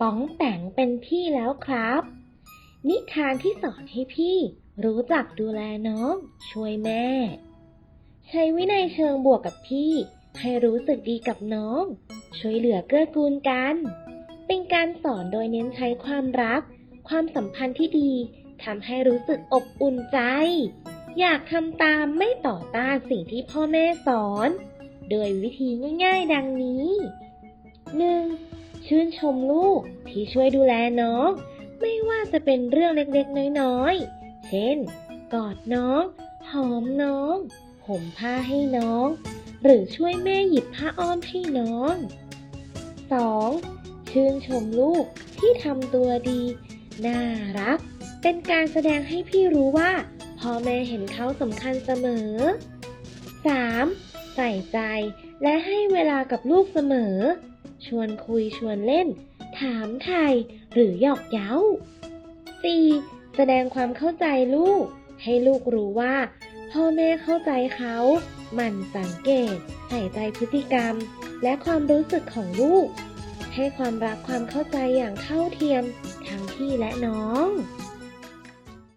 ป๋องแป๋งเป็นพี่แล้วครับ นิทานที่สอนให้พี่รู้จักดูแลน้อง ช่วยแม่ ใช้วินัยเชิงบวกกับพี่ ให้รู้สึกดีกับน้อง ช่วยเหลือเกื้อกูลกัน เป็นการสอนโดยเน้นใช้ความรัก ความสัมพันธ์ที่ดีทำให้รู้สึกอบอุ่นใจ อยากทำตามไม่ต่อต้านสิ่งที่พ่อแม่สอน โดยวิธีง่ายๆ ดังนี้ 1. ชื่นชมลูกที่ช่วยดูแลน้อง ไม่ว่าจะเป็นเรื่องเล็กๆ น้อยๆ เช่น กอดน้อง หอมน้องห่มผ้าให้น้อง หรือช่วยแม่หยิบผ้าอ้อมให้น้อง 2. ชื่นชมลูกที่ทำตัวดี น่ารัก เป็นการแสดงให้พี่รู้ว่าพ่อแม่เห็นเขาสำคัญเสมอ 3. ใส่ใจและให้เวลากับลูกเสมอ ชวนคุยชวนเล่น ถามไทยหรือหยอกเย้า 4. แสดงความเข้าใจลูก ให้ลูกรู้ว่า พ่อแม่เข้าใจเขาหมั่นสังเกต ใส่ใจพฤติกรรม และความรู้สึกของลูก ให้ความรักความเข้าใจอย่างเท่าเทียมทั้งพี่และน้อง